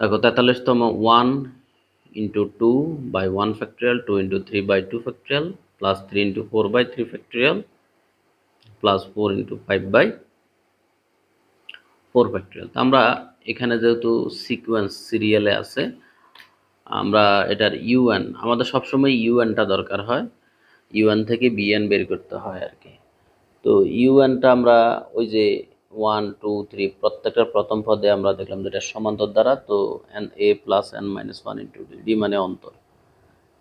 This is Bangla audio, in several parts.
দেখো, তেতাল্লিশতম one into two by one factorial two into three by two factorial plus three into four by three factorial plus four into five by four factorial তো আমরা এখানে যেহেতু সিকোয়েন্স সিরিয়ালে আছে, আমরা এটার ইউএন আমাদের সবসময় ইউএনটা দরকার হয়। ইউএন থেকে বিএন বের করতে হয় আর কি। তো ইউএনটা আমরা ওই যে ওয়ান টু থ্রি প্রত্যেকটার প্রথম পদে আমরা দেখলাম যেটা সমান্তর দ্বারা, তো N A plus N minus one into D মানে অন্তর।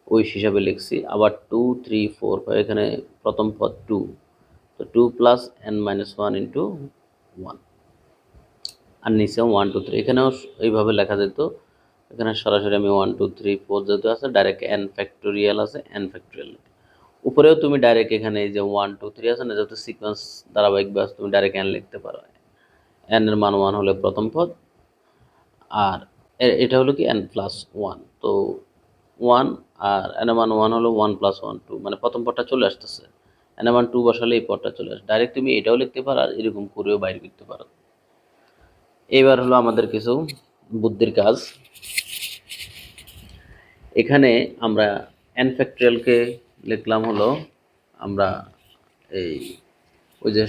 ওই হিসাবে লিখছি। আবার টু থ্রি ফোর এখানে প্রথম পদ টু তো two plus N minus one into one আর নিচেও ওয়ান টু থ্রি এখানেও এইভাবে লেখা যেত। এখানে সরাসরি আমি ওয়ান টু থ্রি ফোর যেহেতু আছে ডাইরেক্ট এন ফ্যাক্টোরিয়াল আছে এন ফ্যাক্টোরিয়াল উপরেও তুমি ডাইরেক্ট এখানে এই যে ওয়ান টু থ্রি আছে না, যত সিকোয়েন্স ধারাবাহিক ব্যাস তুমি ডাইরেক্ট এন লিখতে পারো। এন এর মান ওয়ান হলে প্রথম পদ, আর এটা হলো কি? এন প্লাস ওয়ান তো ওয়ান আর এন এর মান ওয়ান হলো ওয়ান প্লাস ওয়ান টু মানে প্রথম পদটা চলে আসতেছে। এন এর মান টু বসালে এই পদটা চলে আসে। ডাইরেক্ট তুমি এটাও লিখতে পারো আর এরকম করেও বাইরে করতে পারো। এইবার হলো আমাদের কিছু বুদ্ধির কাজ। এখানে আমরা এন ফ্যাক্টোরিয়ালকে লিখলাম হলো আমরা এই ওই যে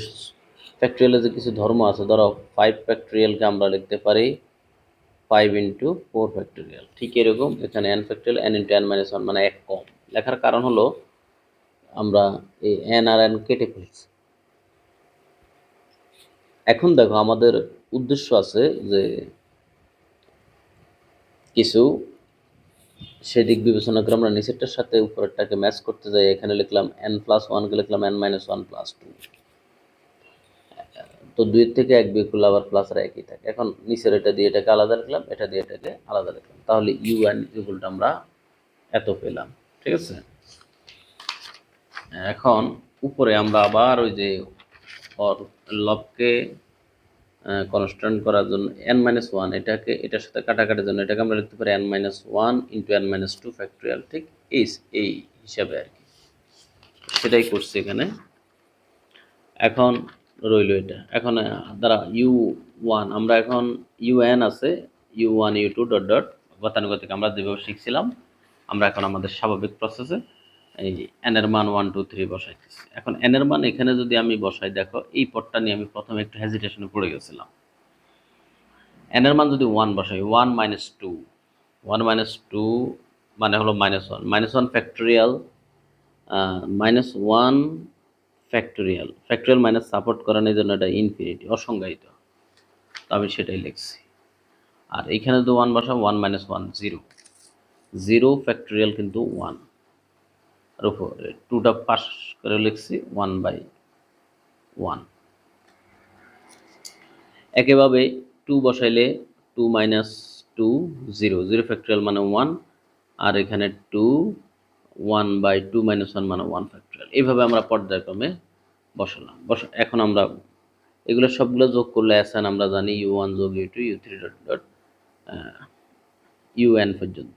ফ্যাক্টরিয়ালে যে কিছু ধর্ম আছে, ধরো ফাইভ ফ্যাক্টরিয়ালকে আমরা লিখতে পারি ফাইভ ইন্টু ফোর ফ্যাক্টরিয়াল ঠিক এরকম, এখানে N factorial N into N minus one মানে এক কম। লেখার কারণ হলো আমরা এই এন আর এন কেটে ফেলছি। এখন দেখো আমাদের উদ্দেশ্য আছে যে কিছু সেদিক বিবেচনা করে আমরা নিচেরটার সাথে উপরেরটাকে ম্যাচ করতে যাই। এখানে লিখলাম এন প্লাস ওয়ানকে লিখলাম N minus one plus two তো দুই থেকে এক বিয়োগ করলে আবার প্লাস আর একই থাকে। এখন নিচের এটা দিয়ে এটাকে আলাদা লিখলাম, এটা দিয়ে এটাকে আলাদা লিখলাম। তাহলে ইউ এন ইকুয়ালটা আমরা এত পেলাম, ঠিক আছে? এখন উপরে আমরা আবার ওই যে লবকে কনস্ট্যান্ট করার জন্য এন মাইনাস ওয়ান এটাকে, এটার সাথে কাটাকাটির জন্য এটাকে আমরা লিখতে পারি N minus one into N minus two factorial ঠিক এই এই হিসাবে আর কি। সেটাই করছি এখানে। এখন রইল এটা। এখন দ্বারা ইউ ওয়ান আমরা এখন ইউ এন আছে U one U two dot dot গতানুগতিক আমরা যেভাবে শিখছিলাম, আমরা এখন আমাদের স্বাভাবিক প্রসেসে এই এন এর মান ওয়ান টু থ্রি বসাইতেছি। এখন এন এর মান এখানে যদি আমি বসাই, দেখো, এই পদটা নিয়ে আমি প্রথমে একটু হেজিটেশনে পড়ে গেছিলাম। এন এর মান যদি ওয়ান বসাই one minus two one minus two মানে হলো minus one minus one factorial minus one factorial factorial minus support করানোর জন্য এটা ইনফিনিটি অসংজ্ঞায়িত। তো আমি সেটাই লিখছি। আর এইখানে যদি ওয়ান বসা one minus one zero zero factorial কিন্তু ওয়ান আর উপরে টুটা পাস করে লিখছি ওয়ান বাই ওয়ান একইভাবে two বসাইলে two minus two zero zero factorial মানে ওয়ান আর এখানে two one by two minus one মানে ওয়ান ফ্যাক্টোরিয়াল এইভাবে আমরা পর্যায়ক্রমে বসালাম। বস, এখন আমরা এগুলো সবগুলো যোগ করলে এসান আমরা জানি ইউ ওয়ান যোগ U two U three dot dot U N পর্যন্ত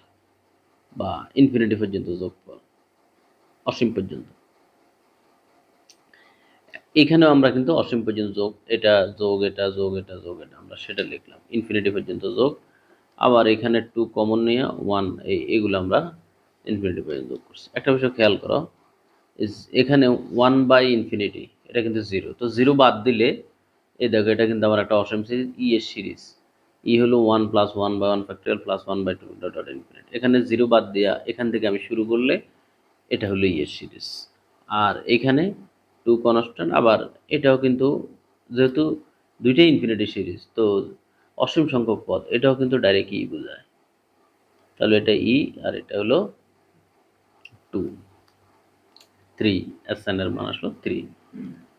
বা ইনফিনিটি পর্যন্ত যোগ যোগফল। অসীম পর্যন্ত। এখানেও আমরা কিন্তু অসীম পর্যন্ত যোগ, এটা যোগ এটা যোগ এটা যোগ, এটা আমরা সেটা লিখলাম। ইনফিনিটি পর্যন্ত যোগ। আবার এখানে টু কমন নিয়ে ওয়ান এই এগুলো আমরা ইনফিনিটি পর্যন্ত যোগ করছি। একটা বিষয় খেয়াল করো এখানে ওয়ান বাই ইনফিনিটি এটা কিন্তু জিরো তো জিরো বাদ দিলে, এই দেখো এটা কিন্তু আমার একটা অসীম সিরিজ ই এর সিরিজ ই হলো one plus one by one factorial plus one by two dot infinity এখানে জিরো বাদ দেওয়া এখান থেকে আমি শুরু করলে এটা হলো ইয়ের সিরিজ। আর এখানে টু কনস্ট্যান্ট, আবার এটাও কিন্তু যেহেতু দুইটাই ইনফিনিটি সিরিজ, তো অসীম সংখ্যক পদ, এটাও কিন্তু ডাইরেক্ট ই বোঝায়। তাহলে এটা ই আর এটা হলো টু। থ্রি এর মান আসলো থ্রি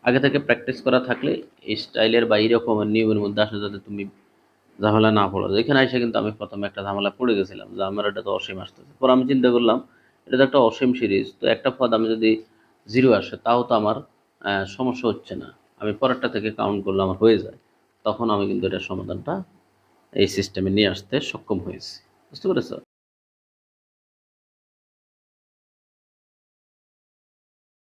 আগে থেকে প্র্যাকটিস করা থাকলে এই স্টাইলের বা এইরকমের নিয়মের মধ্যে আসলে যাতে তুমি ঝামেলা না পড়ো। এখানে এসে কিন্তু আমি প্রথমে একটা ঝামেলা পড়ে গেছিলাম এটা তো অসীম আসতেছে। পর আমি চিন্তা করলাম এটা তো একটা অসীম সিরিজ, তো একটা পদ আমি যদি জিরো আসে, তাও তো আমার সমস্যা হচ্ছে না। আমি পরেরটা থেকে কাউন্ট করলে আমার হয়ে যায়, তখন আমি কিন্তু এটার সমাধানটা এই সিস্টেমে নিয়ে আসতে সক্ষম হয়েছি। বুঝতে পেরেছ?